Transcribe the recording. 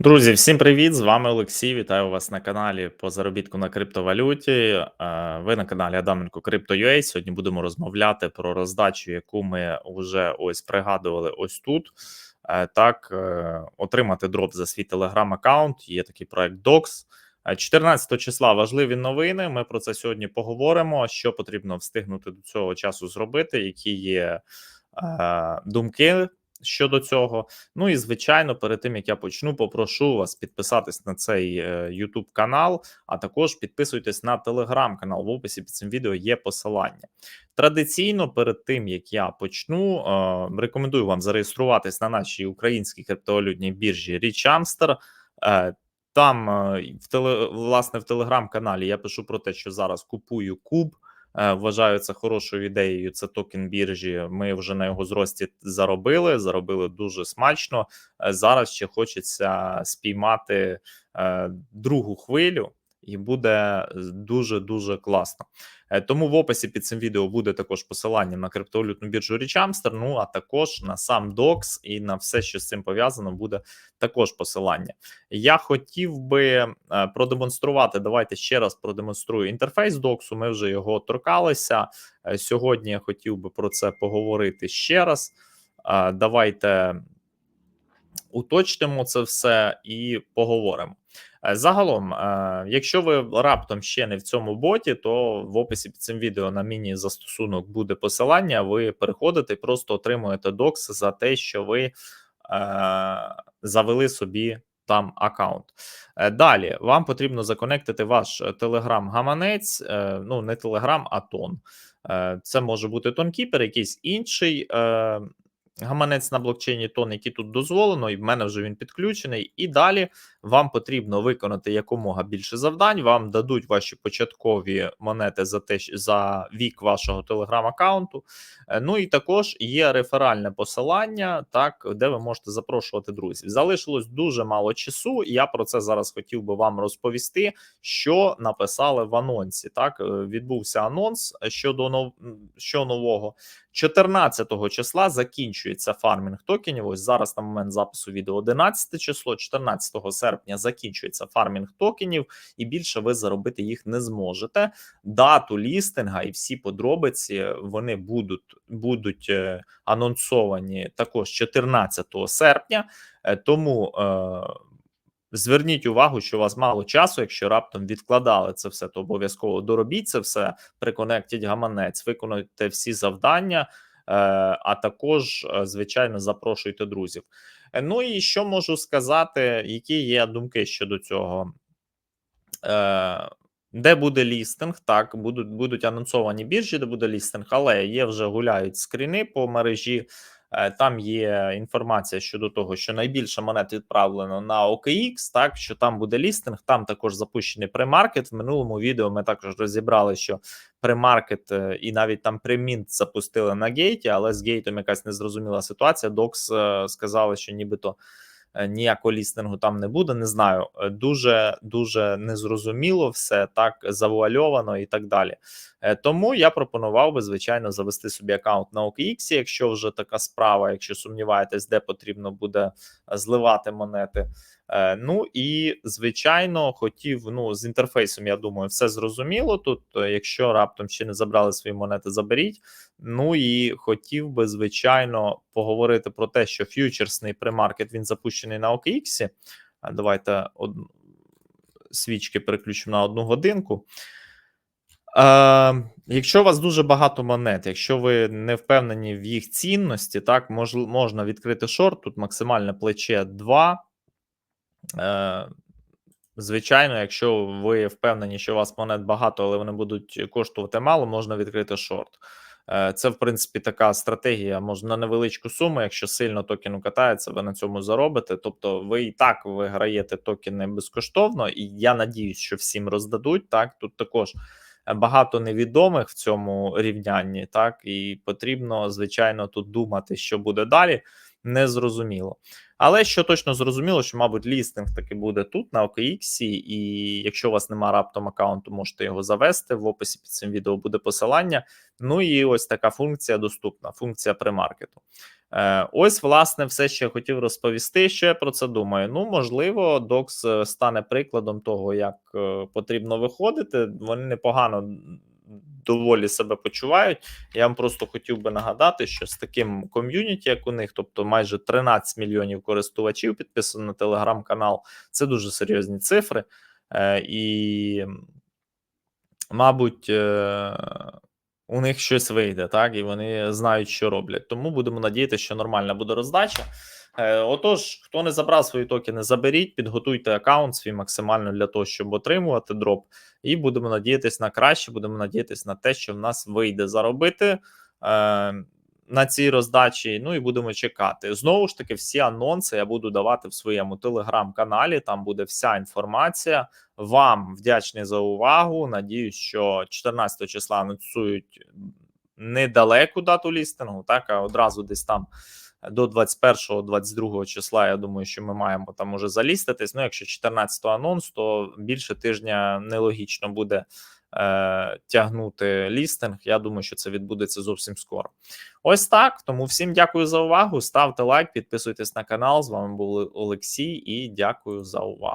Друзі, всім привіт! З вами Олексій. Вітаю вас на каналі по заробітку на криптовалюті. Е, ви на каналі Адаменко Crypto.ua. Сьогодні будемо розмовляти про роздачу, яку ми вже ось пригадували ось тут. Е, так, е, отримати дроп за свій телеграм-аккаунт. Є такий проект Docs. 14 числа важливі новини. Ми про це сьогодні поговоримо. Що потрібно встигнути до цього часу зробити, які є думки щодо цього. Ну і звичайно, перед тим як я почну, попрошу вас підписатись на цей е, YouTube канал, а також підписуйтесь на телеграм-канал. В описі під цим відео є посилання. Традиційно, перед тим як я почну, е, рекомендую вам зареєструватись на нашій українській криптовалютній біржі Річамстер. Е, там в теле, власне в телеграм-каналі я пишу про те, що зараз купую куб. Е, вважаю це хорошою ідеєю. Це токен біржі. Ми вже на його зрості заробили. Заробили дуже смачно. Е, зараз ще хочеться спіймати е, другу хвилю і буде дуже дуже класно. Е, тому в описі під цим відео буде також посилання на криптовалютну біржу Річамстер. Ну а також на сам Докс і на все, що з цим пов'язано, буде також посилання. Я хотів би е, продемонструвати. Давайте ще раз продемонструю інтерфейс Доксу. Ми вже його торкалися. Е, сьогодні я хотів би про це поговорити ще раз. Давайте уточнимо це все і поговоримо. Е, загалом, е, якщо ви раптом ще не в цьому боті, то в описі під цим відео на міні-застосунок буде посилання. Ви переходите і просто отримуєте докс за те, що ви е, завели собі там аккаунт. Далі вам потрібно законектити ваш телеграм-гаманець, ну не телеграм, а тон. Це може бути тонкіпер, якийсь інший гаманець на блокчейні тон, який тут дозволено, і в мене вже він підключений. І далі вам потрібно виконати якомога більше завдань. Вам дадуть ваші початкові монети за те, за вік вашого телеграм-аккаунту. Е, ну і також є реферальне посилання, так де ви можете запрошувати друзів. Залишилось дуже мало часу, я про це зараз хотів би вам розповісти, що написали в анонсі. Так, е, відбувся анонс щодо нов... що нового. 14 числа закінчується фармінг токенів. Ось зараз на момент запису відео 11 число, 14 серпня закінчується фармінг токенів, і більше ви заробити їх не зможете. Дату лістинга і всі подробиці вони будуть будуть е, анонсовані також 14 серпня. Е, тому. Е, Зверніть увагу, що у вас мало часу. Якщо раптом відкладали це все, то обов'язково доробіть це все, приконектіть гаманець, виконуйте всі завдання, а також, е, звичайно, запрошуйте друзів. Е, ну і що можу сказати, які є думки щодо цього? Де буде лістинг? Так, будуть будуть анонсовані біржі, де буде лістинг, але є вже гуляють скріни по мережі. Е, там є інформація щодо того, що найбільше монет відправлено на OKX, так що там буде лістинг. Там також запущений премаркет. В минулому відео ми також розібрали, що премаркет е, і навіть там премінт запустили на гейті, але з гейтом якась незрозуміла ситуація. Докс е, сказали, що нібито. Ніякого лістингу там не буде. Не знаю, дуже дуже незрозуміло все так завуальовано і так далі. Е, тому я пропонував би звичайно завести собі аккаунт на OKX, якщо вже така справа, якщо сумніваєтесь, де потрібно буде зливати монети. Ну і звичайно, хотів ну з інтерфейсом. Я думаю, все зрозуміло. Тут, якщо раптом ще не забрали свої монети, заберіть. Ну і хотів би, звичайно, поговорити про те, що фьючерсний премаркет він запущений на OKX. Давайте од... свічки переключимо на одну годинку. Е, Якщо у вас дуже багато монет, якщо ви не впевнені в їх цінності, так мож, можна відкрити шорт. Тут максимальне плече 2. Е, Звичайно, якщо ви впевнені, що у вас монет багато, але вони будуть коштувати мало, можна відкрити шорт. Е, це, в принципі, така стратегія можна на невеличку суму. Якщо сильно токену катається, ви на цьому заробите. Тобто, ви і так виграєте токени безкоштовно, і я надіюсь, що всім роздадуть. Так тут також багато невідомих в цьому рівнянні, так і потрібно, звичайно, тут думати, що буде далі. Незрозуміло. Але що точно зрозуміло, що, мабуть, лістинг таки буде тут на OKX, і якщо у вас немає раптом аккаунту, можете його завести. В описі під цим відео буде посилання. Ну і ось така функція доступна: функція премаркету. Е, ось, власне, все, що я хотів розповісти. Що я про це думаю? Ну, можливо, Docs е, стане прикладом того, як е, потрібно виходити. Вони непогано доволі себе почувають. Я вам просто хотів би нагадати, що з таким ком'юніті, як у них, тобто майже 13 мільйонів користувачів підписано на телеграм-канал, це дуже серйозні цифри. І, мабуть, у них щось вийде, так, і вони знають, що роблять. Тому будемо надіятися, що нормальна буде роздача. Е, Отож, хто не забрав свої токени, заберіть, підготуйте аккаунт свій максимально для того, щоб отримувати дроп. І будемо надіятися на краще, будемо надіятись на те, що в нас вийде заробити е, на цій роздачі. Ну і будемо чекати. Знову ж таки, всі анонси я буду давати в своєму телеграм-каналі. Там буде вся інформація. Вам вдячний за увагу. Надіюсь, що 14 числа анонсують недалеку дату лістингу, так а одразу десь там до 21-22 числа. Я думаю, що ми маємо там уже заліститись. Ну, якщо 14 анонс, то більше тижня нелогічно буде е, тягнути лістинг. Я думаю, що це відбудеться зовсім скоро. Ось так. Тому всім дякую за увагу. Ставте лайк, підписуйтесь на канал. З вами був Олексій і дякую за увагу.